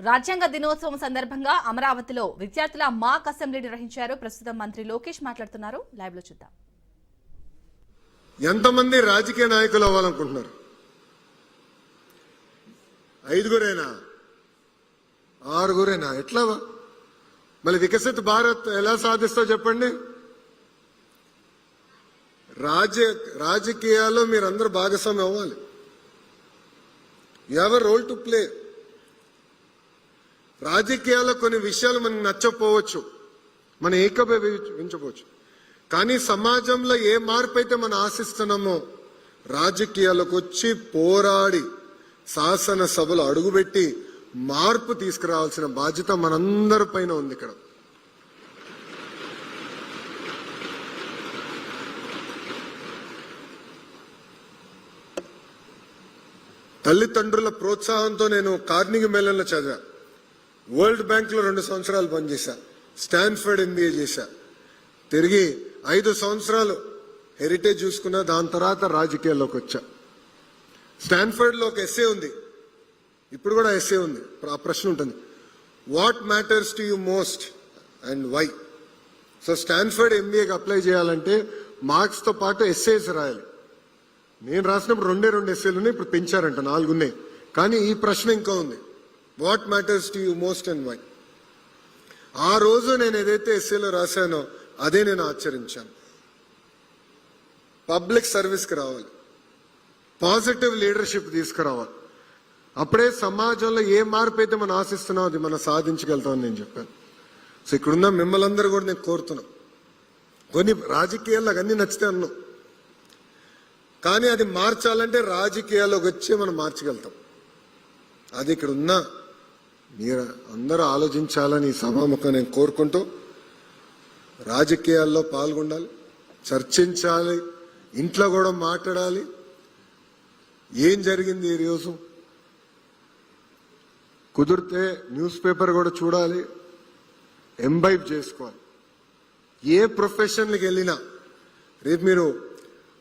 రాజ్యాంగ దినోత్సవం సందర్భంగా అమరావతిలో విద్యార్థుల మాక్ అసెంబ్లీ నిర్వహించారు. ప్రస్తుతం మంత్రి లోకేష్ మాట్లాడుతున్నారు. లైవ్లో చూద్దాం. ఎంతమంది రాజకీయ నాయకులు అవ్వాలనుకుంటున్నారు? ఐదుగురేనా? ఆరుగురేనా? ఎట్లా మళ్ళీ వికసిత భారత్ ఎలా సాధిస్తో చెప్పండి. రాజ రాజకీయాల్లో మీరందరూ భాగస్వామి అవ్వాలి. యూ రోల్ టు ప్లే రాజకీయాల్లో కొన్ని విషయాలు మనకు నచ్చకపోవచ్చు. మనం ఏకభించవచ్చు కానీ సమాజంలో ఏ మార్పు అయితే మనం ఆశిస్తున్నామో రాజకీయాలకు వచ్చి పోరాడి శాసనసభలో అడుగుపెట్టి మార్పు తీసుకురావాల్సిన బాధ్యత మనందరి పైన ఉంది ఇక్కడ. తల్లిదండ్రుల ప్రోత్సాహంతో నేను కార్నిగి మేళంలో చదివా వరల్డ్ బ్యాంక్లో రెండు సంవత్సరాలు పనిచేశా. స్టాన్ఫర్డ్ ఎంబీఏ చేశా. తిరిగి ఐదు సంవత్సరాలు హెరిటేజ్ చూసుకున్నా దాని తర్వాత రాజకీయాల్లోకి వచ్చా. స్టాన్ఫర్డ్లో ఒక ఎస్ఏ ఉంది. ఇప్పుడు కూడా ఎస్ఏ ఉంది. ఆ ప్రశ్న ఉంటుంది. What matters to you most and why so Stanford ఎంబీఏకి apply చేయాలంటే మార్క్స్తో పాటు ఎస్ఏస్ రాయాలి. నేను రాసినప్పుడు రెండే రెండు ఎస్ఏలు ఉన్నాయి ఇప్పుడు పెంచారంట నాలుగున్నాయి. కానీ ఈ ప్రశ్న ఇంకా ఉంది. What matters to you most and why ఆ రోజు నేను ఏదైతే ఎస్ఏలో రాశానో అదే నేను ఆచరించాను. పబ్లిక్ సర్వీస్కి రావాలి. పాజిటివ్ లీడర్షిప్ తీసుకురావాలి. అప్పుడే సమాజంలో ఏ మార్పు అయితే మనం ఆశిస్తున్నాం అది మనం సాధించగలుగుతామని నేను చెప్పాను. సో ఇక్కడున్న మిమ్మల్ని అందరూ కూడా నేను కోరుతున్నాను. కొన్ని రాజకీయాల్లో అన్నీ నచ్చితే అన్నాం. కానీ అది మార్చాలంటే రాజకీయాల్లోకి వచ్చి మనం మార్చగలుగుతాం. అది ఇక్కడ ఉన్న మీరు అందరూ ఆలోచించాలని సభాముఖం నేను కోరుకుంటూ రాజకీయాల్లో పాల్గొనాలి చర్చించాలి ఇంట్లో కూడా మాట్లాడాలి. ఏం జరిగింది ఈ కుదిరితే న్యూస్ పేపర్ కూడా చూడాలి ఎంబైబ్ చేసుకోవాలి. ఏ ప్రొఫెషన్కి వెళ్ళినా రేపు మీరు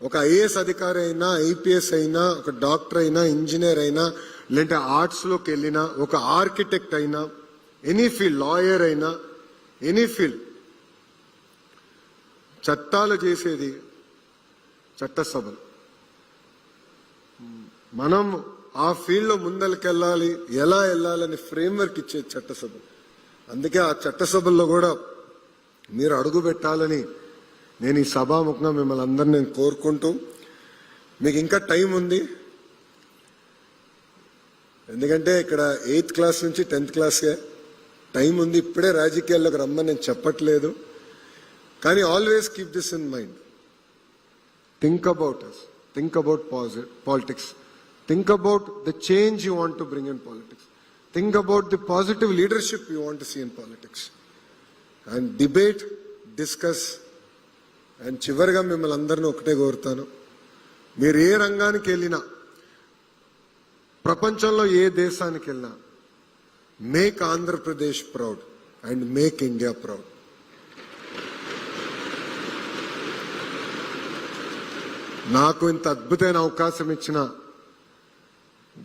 ఒక ఐఏఎస్ అధికారి అయినా ఐపీఎస్ అయినా ఒక డాక్టర్ అయినా ఇంజనీర్ అయినా లేదంటే ఆర్ట్స్లోకి వెళ్ళినా ఒక ఆర్కిటెక్ట్ అయినా ఎనీ ఫీల్డ్ లాయర్ అయినా ఎనీ ఫీల్డ్ చట్టాలు చేసేది చట్టసభలు. మనం ఆ ఫీల్డ్లో ముందరికెళ్ళాలి ఎలా వెళ్ళాలని ఫ్రేమ్వర్క్ ఇచ్చేది చట్టసభ. అందుకే ఆ చట్టసభల్లో కూడా మీరు అడుగు పెట్టాలని నేను ఈ సభాముఖంగా మిమ్మల్ని అందరిని నేను కోరుకుంటూ మీకు ఇంకా టైం ఉంది. ఎందుకంటే ఇక్కడ ఎయిత్ క్లాస్ నుంచి టెన్త్ క్లాస్కే టైం ఉంది. ఇప్పుడే రాజకీయాల్లోకి రమ్మని నేను చెప్పట్లేదు. కానీ always keep this in mind. Think about us think about politics think about the change you want to bring in politics think about the positive leadership you want see in politics and debate discuss and చివరిగా మిమ్మల్ని అందరినీ ఒకటే కోరుతాను. మీరు ఏ రంగానికి వెళ్ళినా ప్రపంచంలో ఏ దేశానికి వెళ్ళినా make Andhra Pradesh proud and make India proud నాకు ఇంత అద్భుతమైన అవకాశం ఇచ్చిన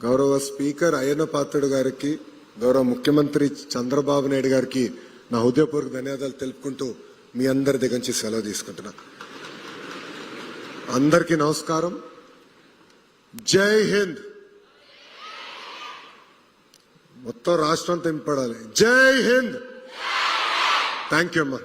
గౌరవ స్పీకర్ అయ్యన్న పాత్రుడు గారికి గౌరవ ముఖ్యమంత్రి చంద్రబాబు నాయుడు గారికి నా హృదయపూర్వక ధన్యవాదాలు తెలుపుకుంటూ మీ అందరి దగ్గర నుంచి సెలవు తీసుకుంటున్నా. అందరికీ నమస్కారం. జై హింద్. మొత్తం రాష్ట్రం తెంపడాలి జై హింద్ థ్యాంక్ యూ అమ్మా